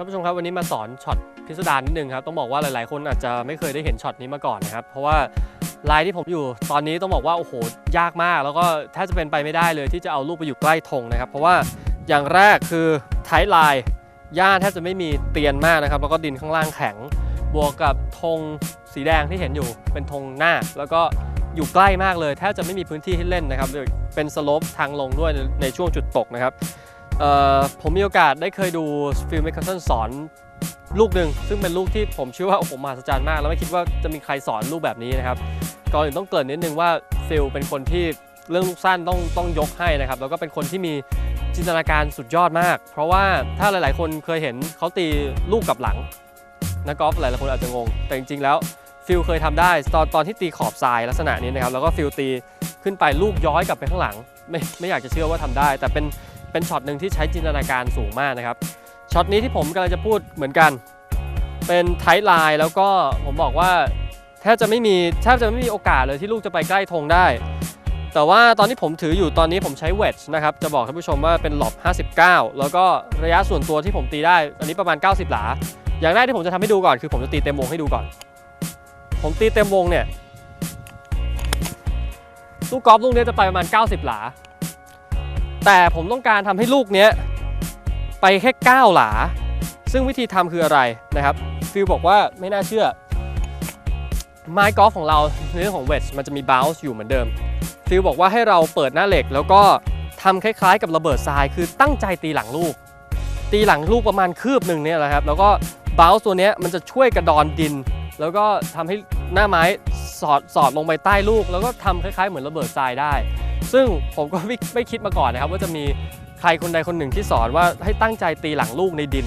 ท่านผู้ชมครับวันนี้มาสอนช็อตพิสดารนิดนึงครับต้องบอกว่าหลาย ๆ คนอาจจะไม่เคยได้เห็นช็อตนี้มาก่อนนะครับเพราะว่าลายที่ผมอยู่ตอนนี้ต้องบอกว่าโอ้โหยากมาก แล้วก็แทบจะเป็นไปไม่ได้เลยที่จะเอาลูกไปอยู่ใกล้ธงนะครับ เพราะว่าอย่างแรกคือไทไลน์หญ้าแทบจะไม่มีเตียนมากนะครับ แล้วก็ดินข้างล่างแข็ง บวกกับธงสีแดงที่เห็นอยู่เป็นธงหน้า แล้วก็อยู่ใกล้มากเลยแทบจะไม่มีพื้นที่ให้เล่นนะครับเป็นสโลปทางลงด้วยในช่วงจุดตกนะครับ ผมมีโอกาสได้เคยดูฟิลเมคคันสอนลูกหนึ่งซึ่งเป็นลูกที่ผมเชื่อว่าโอ้โหมหัศจรรย์มาก แล้วไม่คิดว่าจะมีใครสอนลูกแบบนี้นะครับก่อนอื่นต้องเกริ่นนิดนึงว่าฟิลเป็นคนที่เรื่องลูกสั้นต้องต้องยกให้นะครับแล้วก็เป็นคนที่มีจินตนาการสุดยอดมาก เพราะว่าถ้าหลาย ๆ คนเคยเห็นเขาตีลูกกลับหลังนักกอล์ฟหลาย ๆ คนอาจจะงง แต่จริง ๆ แล้วฟิลเคยทำได้ตอนตอนที่ตีขอบทรายลักษณะนี้นะครับแล้วก็ฟิลตีขึ้นไปลูกย้อยกลับไปข้างหลัง ไม่ไม่อยากจะเชื่อว่าทำได้ แต่เป็น เป็นช็อตหนึ่งที่ใช้จินตนาการสูงมากนะครับช็อตนี้ที่ผมกำลังจะพูดเหมือนกัน เป็นไทท์ไลน์แล้วก็ผมบอกว่าแทบจะไม่มีแทบจะไม่มีโอกาสเลยที่ลูกจะไปใกล้ธงได้ แต่ว่าตอนที่ผมถืออยู่ตอนนี้ผมใช้เวทนะครับ จะบอกท่านผู้ชมว่าเป็นหลบ 59 แล้วก็ระยะส่วนตัวที่ผมตีได้ อันนี้ประมาณ 90 หลา อย่างแรกที่ผมจะทำให้ดูก่อนคือผมจะตีเต็มวงให้ดูก่อน ผมตีเต็มวงเนี่ยลูกกอล์ฟลูกนี้จะไปประมาณ 90 หลา แต่ผมต้องการทำให้ลูกเนี้ยไปแค่9หลา ซึ่งวิธีทำคืออะไรนะครับฟิลบอกว่าไม่น่าเชื่อ ไม้กอล์ฟของเราในเรื่องของเวทมันจะมีบ o ล n c e อยู่เหมือนเดิมฟิลบอกว่าให้เราเปิดหน้าเหล็ก แล้วก็ทำคล้ายๆ กับระเบิดทราย คือตั้งใจตีหลังลูก ตีหลังลูกประมาณคืบหนึ่งเนี่ยแหละครับ แล้วก็บ o ล n c e ตัวนี้มันจะช่วยกระดอนดิน แล้วก็ทำให้หน้าไม้สอดสอดลงไปใต้ลูก แล้วก็ทำคล้ายๆ เหมือนระเบิดทรายได้ ซึ่งผมก็ไม่ไม่คิดมาก่อนนะครับว่าจะมีใครคนใดคนหนึ่งที่สอนว่าให้ตั้งใจตีหลังลูกในดิน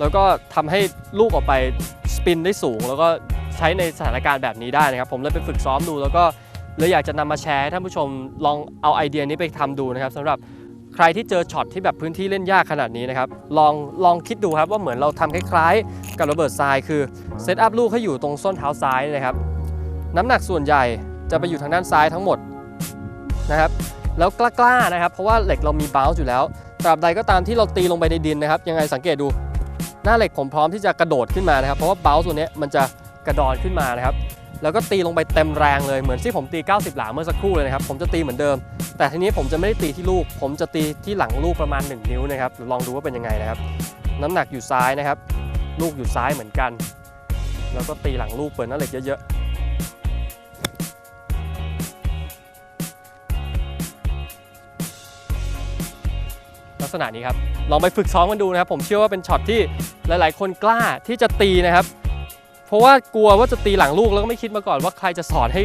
แล้วก็ทำให้ลูกออกไปสปินได้สูง แล้วก็ใช้ในสถานการณ์แบบนี้ได้นะครับ ผมเลยไปฝึกซ้อมดู แล้วก็เลยอยากจะนำมาแชร์ให้ท่านผู้ชมลองเอาไอเดียนี้ไปทำดูนะครับสำหรับใครที่เจอช็อตที่แบบพื้นที่เล่นยากขนาดนี้นะครับลองลองคิดดูครับว่าเหมือนเราทำคล้ายๆ กับระเบิดทรายคือเซตอัพลูกให้อยู่ตรงส้นเท้าซ้ายนะครับน้ำหนักส่วนใหญ่จะไปอยู่ทางด้านซ้ายทั้งหมด นะครับแล้วกล้าๆนะครับ เพราะว่าเหล็กเรามีบ o ล n c e อยู่แล้วตราบใดก็ตามที่เราตีลงไปในดินนะครับ ยังไงสังเกตดูหน้าเหล็กผมพร้อมที่จะกระโดดขึ้นมานะครับ เพราะว่า b o ล n c e ตัวนี้มันจะกระดอนขึ้นมานะครับ แล้วก็ตีลงไปเต็มแรงเลยเหมือนที่ผมตี 90 หลาเมื่อสักครู่เลยนะครับ ผมจะตีเหมือนเดิม แต่ทีนี้ผมจะไม่ได้ตีที่ลูก ผมจะตีที่หลังลูกประมาณ 1 นิ้วนะครับลองดูว่าเป็นยังไงนะครับ น้ำหนักอยู่ซ้ายนะครับ ลูกอยู่ซ้ายเหมือนกัน แล้วก็ตีหลังลูกเปิดหน้าเหล็กเยอะๆ ลักษณะนี้ครับลองไปฝึกซ้อมกันดูนะครับ ผมเชื่อว่าเป็นช็อตที่หลาย ๆ คนกล้าที่จะตีนะครับ เพราะว่ากลัวว่าจะตีหลังลูกแล้วก็ไม่คิดมาก่อนว่าใครจะสอนให้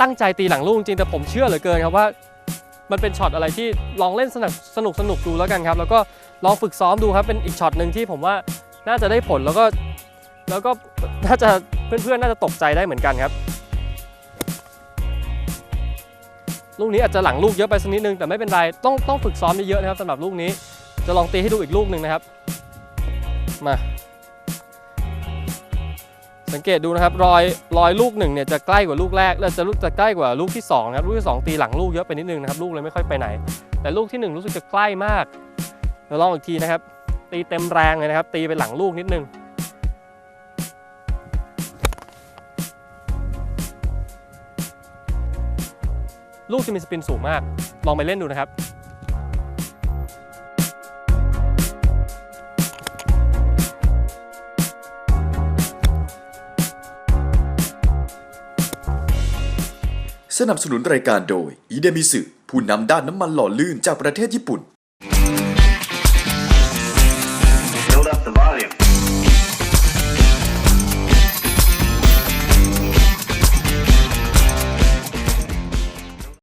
ตั้งใจตีหลังลูกจริงแต่ผมเชื่อเหลือเกินครับว่า มันเป็นช็อตอะไรที่ลองเล่นสนุกสนุกสนุกดูแล้วกันครับ แล้วก็ลองฝึกซ้อมดูครับเป็นอีกช็อตหนึ่งที่ผมว่าน่าจะได้ผลแล้วก็แล้วก็น่าจะเพื่อนๆน่าจะตกใจได้เหมือนกันครับ ลูกนี้อาจจะหลังลูกเยอะไปสักนิดนึงแต่ไม่เป็นไรต้องต้องฝึกซ้อมเยอะๆนะครับสำหรับลูกนี้จะลองตีให้ดูอีกลูกหนึ่งนะครับ มา สังเกตดูนะครับรอยรอยลูกหนึ่งเนี่ยจะใกล้กว่าลูกแรกแล้วจะลูกจะใกล้กว่าลูกที่สองนะครับลูกที่สองตีหลังลูกเยอะไปนิดนึงนะครับลูกเลยไม่ค่อยไปไหน แต่ลูกที่หนึ่งรู้สึกจะใกล้มากเดี๋ยวลองอีกทีนะครับ ตีเต็มแรงเลยนะครับ ตีไปหลังลูกนิดนึง ลูกจะมีสปินสูงมาก ลองไปเล่นดูนะครับสนับสนุนรายการโดย อีเดมิสึผู้นำด้านน้ำมันหล่อลื่นจากประเทศญี่ปุ่น